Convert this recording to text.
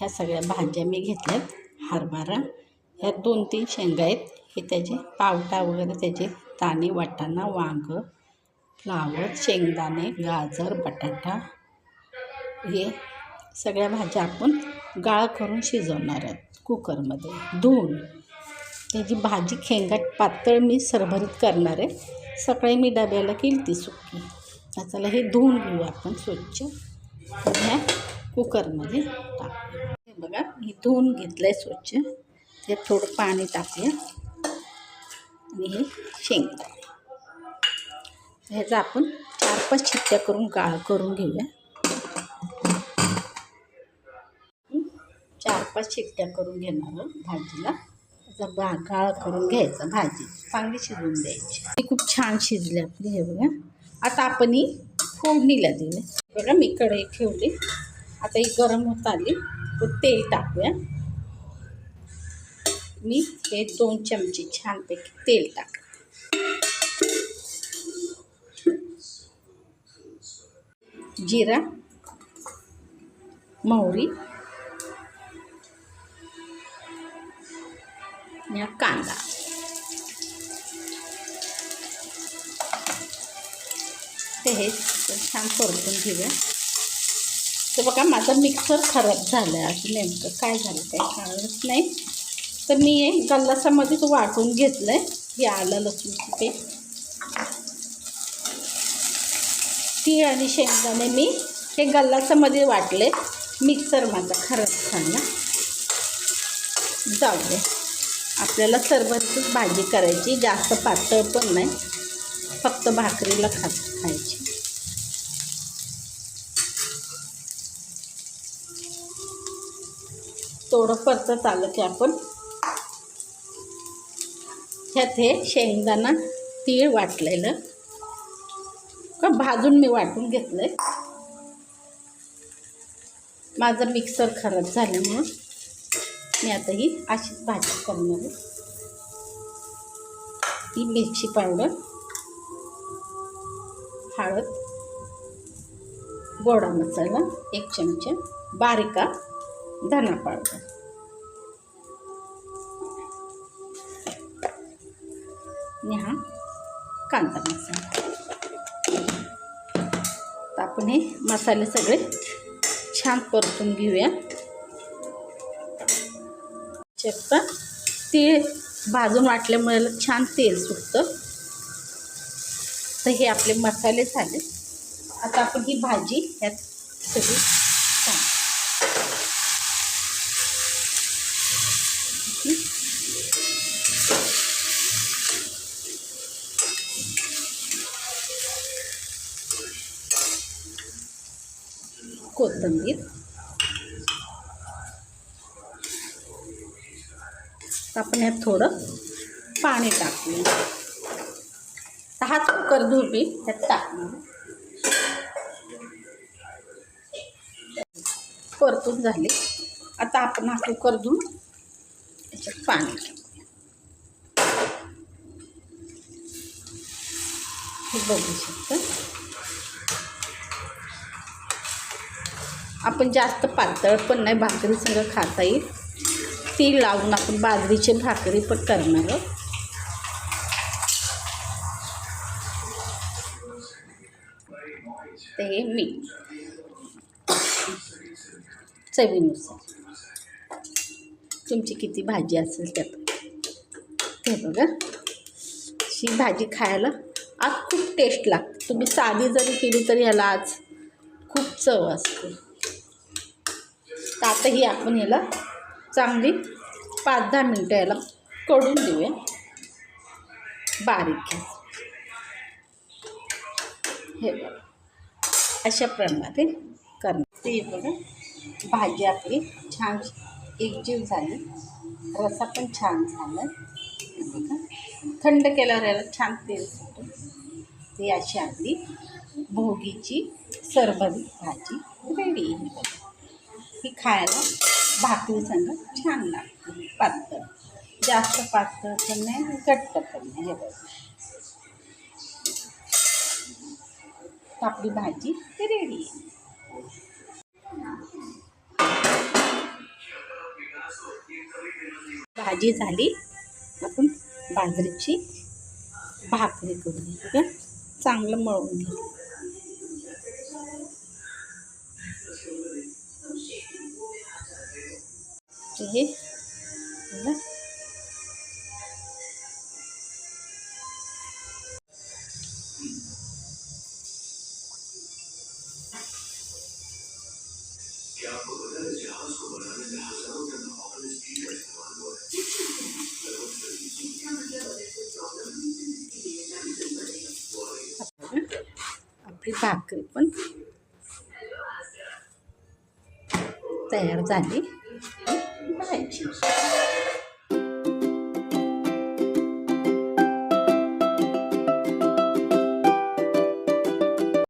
ह्या सगळ्या भाज्या मी घेतल्यात. हरभरा ह्या दोन तीन शेंगा आहेत. हे त्याचे पावटा वगैरे त्याचे दाणे वाटाणा वांग फ्लावर शेंगदाणे गाजर बटाटा. हे सगळ्या भाज्या आपण गाळ करून शिजवणार आहोत कुकरमध्ये. धुवून. त्याची भाजी खेंगाट पातळ मी सरभरीत करणार आहे. सकाळी मी डब्याला केली ती सुकी. आता चला हे धुवून घेऊ आपण स्वच्छ. ह्या कुकरमध्ये टाकूया हे बघा मी धुवून घेतलं आहे स्वच्छ. ते थोडं पाणी टाकूया. आणि हे शेंगदाणे. ह्याचा आपण चार पाच शिट्ट्या करून गाळ करून घेऊया. चार पाच शिट्ट्या करून घेणार भाजीला. त्याचा बा गाळ करून घ्यायचा भाजी. चांगली शिजवून द्यायची. ती खूप छान शिजली आपली हे बघा. आता आपण ही फोडणीला दिली बघा मी कढई ठेवली. आता ही गरम होत आली. तर तेल टाकूया. मी हे दोन चमचे छानपैकी तेल टाक जिरा मोहरी या कांदा. ते हे छान परतून घेऊया. तर बघा माझा मिक्सर खराब झाला आहे असं नेमकं. काय झालं काही कळलंच नाही. तर मी हे गल्लासामध्येच वाटून घेतलं आहे हे आलं लसूणची ते तीळ आणि शेंगदाणे मी हे गल्लासामध्ये वाटले. मिक्सर माझा खराब झाला. जाऊ दे. आपल्याला सरबतच भाजी करायची. जास्त पातळ पण नाही. फक्त भाकरीला खात खायची. थोडं चालत आलं की आपण ह्यात हे शेंगदाणा तीळ वाटलेलं. का भाजून मी वाटून घेतलं आहे माझं मिक्सर खराब झाल्यामुळं मी आता ही अशीच भाजी करणार आहे. ही मिरची पावडर हळद गोडा मसाला एक चमचा बारीका धना पावडर. आणि हा कांदा मसाला. तर आपण हे मसाले सगळे छान परतून घेऊया. शकता ते भाजून वाटल्यामुळे छान तेल सुटतं. तर हे आपले मसाले झाले. आता आपण ही भाजी ह्यात सगळी टाक- कोथिंबीर. आपण ह्यात थोडं पाणी टाकूया. तर हाच कुकर धुपी ह्यात टाकणार परतून झाली. आता आपण हा कुकर धुवून त्याच्यात पाणी टाकूया. हे बघू शकता. आपण जास्त पातळ पण नाही भाकरी सगळं खाता येईल. ती लावून आपण बाजरीची भाकरी पण करणार आहोत. ते मी चवीनुसार. तुमची किती भाजी असेल त्यात? ते बघा. ही भाजी खायला आज खूप टेस्ट लागते. तुम्ही साधी जरी केली तरी ह्याला आज खूप चव असते. तातही आपण याला चांगली पाच दहा मिनटं याला कढून देऊया. बारीक हे बघा. अशा प्रमाणे करणार. ते बघा भाजी आपली छान एकजीव झाली. रसा पण छान झाला. बघा. थंड केल्यावर याला छान तेल सुटतं ती अशी आपली भोगीची सरबरी भाजी रेडी आहे. बघा ही खायला भाकरी संग छान लागते पातळ. जास्त पातळ पण नाही घट्ट पण नाही हे आपली भाजी रेडी आहे भाजी झाली आपण बाजरीची भाकरी करून चांगलं मळून घेऊ हे आपली भाकरी पण तयार झाली. 卖你屁